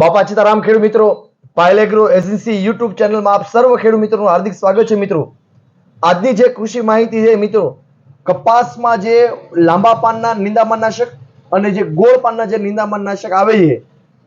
બાપા સીતારામ ખેડૂત મિત્રો, પાયલ એગ્રો એજન્સી યુટ્યુબ ચેનલમાં આપ સર્વ ખેડૂત મિત્રોનું હાર્દિક સ્વાગત છે મિત્રો. આજની જે કૃષિ માહિતી છે મિત્રો, કપાસમાં જે લાંબા પાનના નિંદામણનાશક અને જે ગોળ પાનના જે નિંદામણનાશક આવે છે,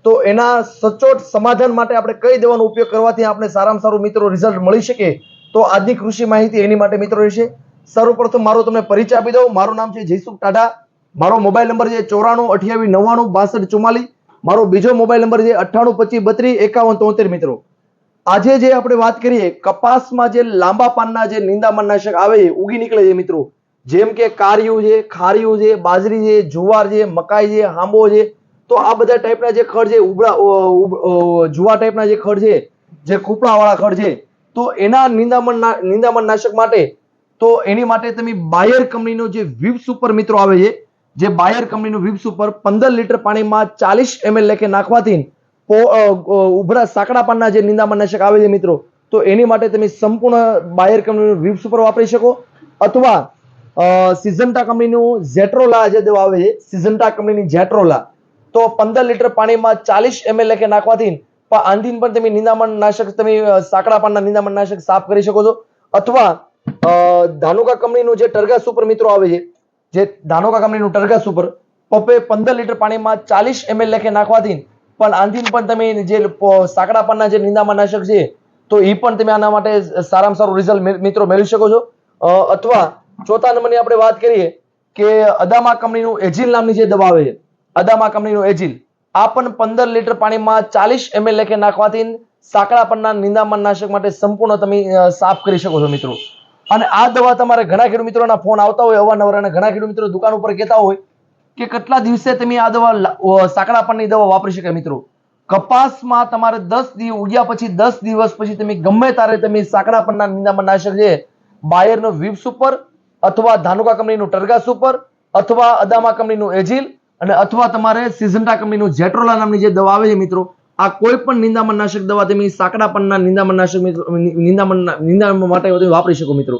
તો એના સચોટ સમાધાન માટે આપણે કઈ દવાનો ઉપયોગ કરવાથી આપણે સારામાં સારું મિત્રો રિઝલ્ટ મળી શકે, તો આજની કૃષિ માહિતી એની માટે મિત્રો રહેશે. સર્વપ્રથમ મારો તમને પરિચય આપી દઉં. મારું નામ છે જયસુખ ટાટા મારો મોબાઈલ નંબર છે ચોરાણું અઠ્યાવીસ નવ્વાણું બાસઠ ચુમ્માલીસ મારો બીજો મોબાઈલ નંબર છે અઠ્ઠાણું પચીસ બત્રીસ એકાવન તોતેર મિત્રો. આજે જે આપણે વાત કરીએ, કપાસમાં જે લાંબા પાનના જે નિંદામણનાશક આવે છે ઉગી નીકળે છે મિત્રો. જેમ કે કારિયું છે ખારિયું છે, બાજરી છે, જુવાર છે, મકાઈ છે, હાંબો છે, તો આ બધા ટાઈપના જે ખડ છે, ઉબળા જુવા ટાઈપના જે ખડ છે, જે ખૂપડાવાળા ખડ છે, તો એના નિંદામણ નિંદામણનાશક માટે, તો એની માટે તમે બાયર કંપનીનો જે વિપ સુપર મિત્રો આવે છે જે બાયર કંપનીનું વિપ્સ ઉપર પંદર લીટર પાણીમાં ચાલીસ એમએલ લેખે નાખવાથી ઉભરા સાંકડા પાનના જે નિંદામણનાશક આવે છે મિત્રો, તો એની માટે તમે સંપૂર્ણ બાયર કંપનીનું વિપ્સ ઉપર વાપરી શકો. અથવા સિઝન્ટા કંપનીનું ઝેટ્રોલા જે દવા આવે છે, સિઝન્ટા કંપનીની ઝેટ્રોલા તો પંદર લીટર પાણીમાં ચાલીસ એમએલ લેખે નાખવાથી આંધીન પણ તમે નિંદામણ નાશક, તમે સાંકડા પાનના નિંદામણ નાશક સાફ કરી શકો છો. અથવા ધાનુકા કંપનીનું જે ટર્ગા સુપર મિત્રો આવે છે જે ધાનોકા કંપનીનું ટર્ગસ ઉપર પપ્પે પંદર લીટર પાણીમાં ચાલીસ એમએલ લેખે નાખવાથી પણ આંધીન પણ તમે જે સાંકડા પાનના જે નિંદામણ નાશક છે, તો એ પણ તમે આના માટે સારામાં સારું રિઝલ્ટ મિત્રો મેળવી શકો છો. અથવા ચોથા નંબરની આપણે વાત કરીએ કે અદામા કંપનીનું એજિલ નામની જે દવા આવે છે, અદામા કંપનીનું એજિલ, આ પણ પંદર લીટર પાણીમાં ચાલીસ એમએલ લેખે નાખવાથી સાંકડા પરના નિંદામણ નાશક માટે સંપૂર્ણ તમે સાફ કરી શકો છો મિત્રો. અને આ દવા તમારે ઘણા ખેડૂત મિત્રોના ફોન આવતા હોય, અવારનવાર, અને ઘણા ખેડૂત મિત્રો દુકાન ઉપર કહેતા હોય કે કેટલા દિવસે તમે આ દવા સાંકડા પરની દવા વાપરી શકાય મિત્રો? કપાસમાં તમારે દસ દિવસ ઉગ્યા પછી દસ દિવસ પછી તમે ગમે ત્યારે તમે સાંકડા પરના નિંદામણ નાશક છે બાયરનો વિપ સુપર અથવા ધાનુકા કંપનીનું ટર્ગા સુપર અથવા અદામા કંપનીનું એજિલ અને અથવા તમારે સિઝન્ટા કંપનીનું જેટ્રોલા નામની જે દવા આવે છે મિત્રો આ કોઈ પણ નિંદામણ નાશક દવા તમે સાંકડા પણના નિંદામણ નાશક નિંદામણ નિંદામણ માટે વાપરી શકો મિત્રો.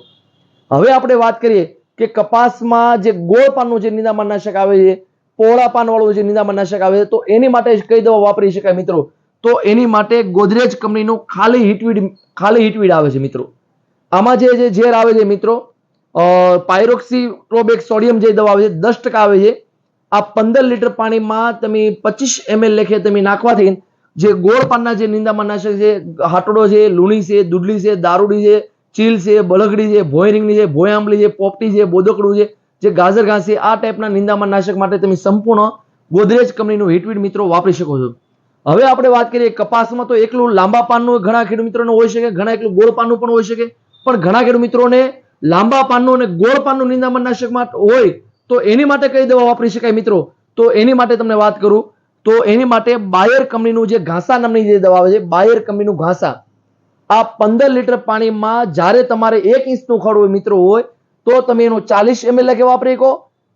હવે આપણે વાત કરીએ કે કપાસમાં જે ગોળ પાનનું જે નિંદામણ નાશક આવે છે પોળા પાનવાળું જે નિંદામણ નાશક આવે છે, તો એની માટે કઈ દવા વાપરી શકાય મિત્રો? તો એની માટે ગોદરેજ કંપનીનું ખાલી હિટવીડ ખાલી હિટવીડ આવે છે મિત્રો. આમાં જે જે ઝેર આવે છે મિત્રો પાયરોક્સી પ્રોબેક સોડિયમ જે દવા આવે છે, દસ ટકા આવે છે. આ પંદર લીટર પાણીમાં તમે પચીસ એમએલ લેખે તમે નાખવાથી જે ગોળ પાનના જે નિંદામણનાશક છે, હાટડો છે, લુણી છે, દુડલી છે, દારૂડી છે, ચીલ છે, બળગડી છે ભોયરીંગની છે, ભોય આંબલી છે, પોપટી છે, બોદકડું છે, જે ગાજર ઘાસ છે, આ ટાઈપના નિંદામણ નાશક માટે તમે સંપૂર્ણ ગોદરેજ કંપનીનું હિટવીડ મિત્રો વાપરી શકો છો. હવે આપણે વાત કરીએ કપાસમાં તો એકલું લાંબા પાનનું, ઘણા ખેડૂત મિત્રોને હોઈ શકે, ઘણા એકલું ગોળ પાનનું પણ હોઈ શકે, પણ ઘણા ખેડૂત મિત્રોને લાંબા પાનનું અને ગોળ પાનનું નિંદામણ નાશક હોય તો એની માટે કઈ દવા વાપરી શકાય મિત્રો? તો એની માટે તમને વાત કરું તો એની માટે બાયર કંપનીનું જે ઘાસા નામની જે દવા છે, બાયર કંપનીનું ઘાસા, આ પંદર લીટર પાણીમાં જ્યારે તમારે એક ઇંચનું ખડ હોય મિત્રો હોય, તો તમે એનું ચાલીસ એમએલ લખે વાપરી શકો.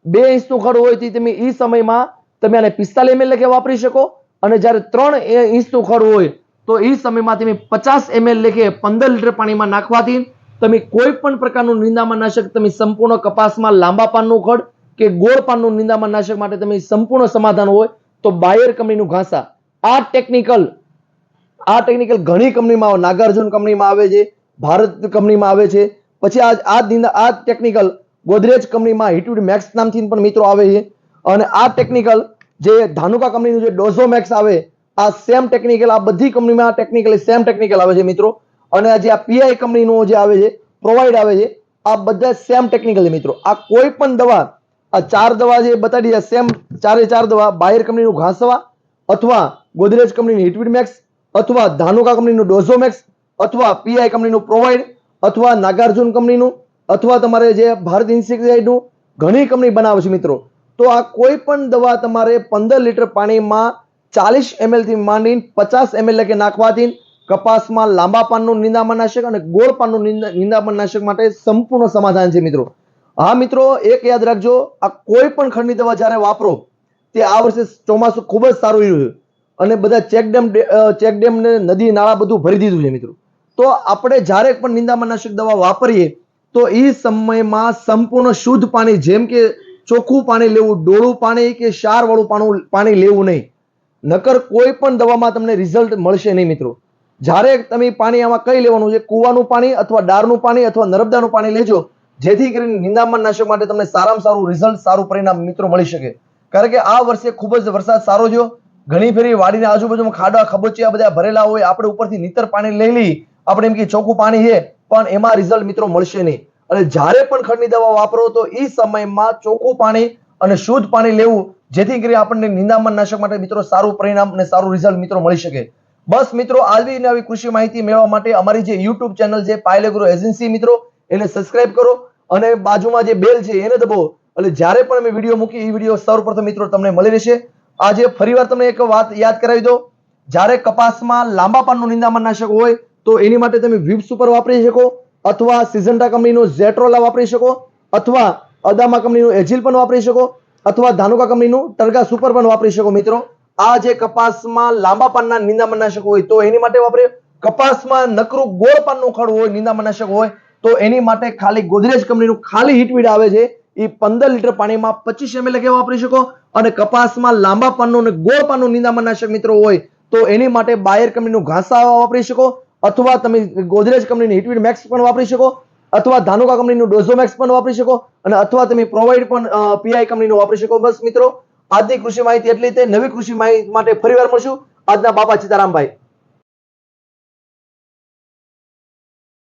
બે ઇંચનું ખડ હોય તો તમે એ સમયમાં તમે આને પિસ્તાલીસ એમએલ લખે વાપરી શકો. અને જ્યારે ત્રણ ઇંચનું ખડ હોય, તો એ સમયમાં તમે પચાસ એમએલ લેખે પંદર લીટર પાણીમાં નાખવાથી તમે કોઈ પણ પ્રકારનું નિંદામણ નાશક તમે સંપૂર્ણ કપાસમાં લાંબા પાનનું ખડ કે ગોળ પાનનું નિંદામણ નાશક માટે તમે સંપૂર્ણ સમાધાન હોય તો બાયર કંપનીનું ઘાસા. આ ટેકનિકલ આ ટેકનિકલ ઘણી કંપનીમાં નાગાર્જુન કંપનીમાં આવે છે, ભારત કંપનીમાં આવે છે. પછી આ આ આ ટેકનિકલ ગોદરેજ કંપનીમાં હિટવીડ મેક્સ નામથી પણ મિત્રો આવે છે. અને આ ટેકનિકલ જે ધાનુકા કંપનીનું જે ડોઝો મેક્સ આવે, આ સેમ ટેકનિકલ આ બધી કંપનીમાં આ ટેકનિકલી સેમ ટેકનિકલ આવે છે મિત્રો. અને જે આ પીઆઈ કંપનીનું જે આવે છે પ્રોવાઈડ આવે છે, આ બધા સેમ ટેકનિકલ મિત્રો. આ કોઈ પણ દવા આ ચાર દવા જે બતાડી છે સેમ ચારે ચાર દવા બાયર કંપનીનું ઘાસવા અથવા ગોદરેજ કંપનીનું હિટવીડ મેક્સ અથવા ધાનુકા કંપનીનું ડોઝોમેક્સ અથવા પીઆઈ કંપનીનું પ્રોવાઈડ અથવા નાગાર્જુન કંપનીનું અથવા તમારે જે ભારત ઇન્સેક્ટિસાઇડનું ઘણી કંપની બનાવે છે મિત્રો. તો આ કોઈ પણ દવા તમારે પંદર લીટર પાણીમાં ચાલીસ એમએલથી માંડીને પચાસ એમએલ લખે નાખવાથી કપાસમાં લાંબા પાનનું નિંદામણ નાશક અને ગોળ પાનનું નિંદા- નિંદામણ નાશક માટે સંપૂર્ણ સમાધાન છે મિત્રો. હા, મિત્રો, એક યાદ રાખજો, આ કોઈ પણ ખંડની દવા જ્યારે વાપરો, તે આ વર્ષે ચોમાસું ખૂબ જ સારું રહ્યું અને બધા ચેકડેમ ચેકડેમ ને નદી, નાળા બધું ભરી દીધું છે, મિત્રો. તો આપણે જ્યારે પણ નિંદામણનાશક દવા વાપરીએ, તો એ સમયમાં સંપૂર્ણ શુદ્ધ પાણી, જેમ કે ચોખ્ખું પાણી લેવું, ડોળું પાણી કે શારવાળું પાણી પાણી લેવું નહીં. નકર કોઈ પણ દવામાં તમને રિઝલ્ટ મળશે નહીં, મિત્રો. જ્યારે તમે પાણી આમાં કઈ લેવાનું છે, કૂવાનું પાણી અથવા ડારનું પાણી અથવા નર્મદાનું પાણી લેજો જેથી કરીને નિંદામણ નાશક માટે તમને સારામાં સારું રિઝલ્ટ સારું પરિણામ મિત્રો મળી શકે. કારણ કે આ વર્ષે ખૂબ જ વરસાદ સારો થયો. ઘણી ફેરી વાડીના આજુબાજુમાં ખાડા, ખબોચિયા બધા ભરેલા હોય. આપણે ઉપરથી નીતર પાણી લઈ લઈ આપણે એમ કે ચોખ્ખું પાણી છે, પણ એમાં રિઝલ્ટ મિત્રો મળશે નહીં. અને જ્યારે પણ ખડની દવા વાપરો તો એ સમયમાં ચોખ્ખું પાણી અને શુદ્ધ પાણી લેવું, જેથી કરી આપણને નિંદામણ નાશક માટે મિત્રો સારું પરિણામ અને સારું રિઝલ્ટ મિત્રો મળી શકે. બસ મિત્રો આવી ને આવી કૃષિ માહિતી મેળવવા માટે અમારી જે યુટ્યુબ ચેનલ છે પાયલેગ્રો એજન્સી મિત્રો એને સબસ્ક્રાઇબ કરો અને બાજુમાં જે બેલ છે એને દબાવો. એટલે જ્યારે પણ અમે વીડિયો મૂકી એ વીડિયો સૌપ્રથમ મિત્રો તમને મળી રહેશે. આજે ફરીવાર તમને એક વાત યાદ કરાવી દો જ્યારે કપાસમાં લાંબા પાનનું નિંદામણ નાશક હોય, તો એની માટે તમે વિપ્સ ઉપર વાપરી શકો, અથવા સિઝન્ટા કંપનીનું ઝેટ્રોલા વાપરી શકો, અથવા અદામા કંપનીનું એજિલ પણ વાપરી શકો, અથવા ધાનુકા કંપનીનું ટર્ગા સુપર પણ વાપરી શકો મિત્રો. આ જે કપાસમાં લાંબા પાનના નિંદામણ નાશક હોય, તો એની માટે વાપરે કપાસમાં નકરું ગોળ પાનનું ખડ હોય નિંદામણ નાશક હોય તો એની માટે ખાલી ગોદરેજ કંપનીનું ખાલી હીટવીડ આવે છે. એ પંદર લીટર પાણીમાં પચીસ એમએલ કે વાપરી શકો? અને કપાસમાં લાંબા પાનનું અને ગોળ પાનનું નિંદામણ નાશક મિત્રો હોય, તો એની માટે બાયર કંપનીનું ઘાસા વાપરી શકો? અથવા તમે ગોદરેજ કંપનીનું હીટવીડ મેક્સ પણ વાપરી શકો? અથવા ધાનુકા કંપનીનું ડોઝોમેક્સ પણ વાપરી શકો? અને અથવા તમે પ્રોવાઈડ પણ પીઆઈ કંપનીનું વાપરી શકો? બસ મિત્રો, આજની કૃષિ માહિતી એટલી તે નવી કૃષિ માહિતી માટે ફરીવાર મળશું. આજના બાપા સીતારામભાઈ.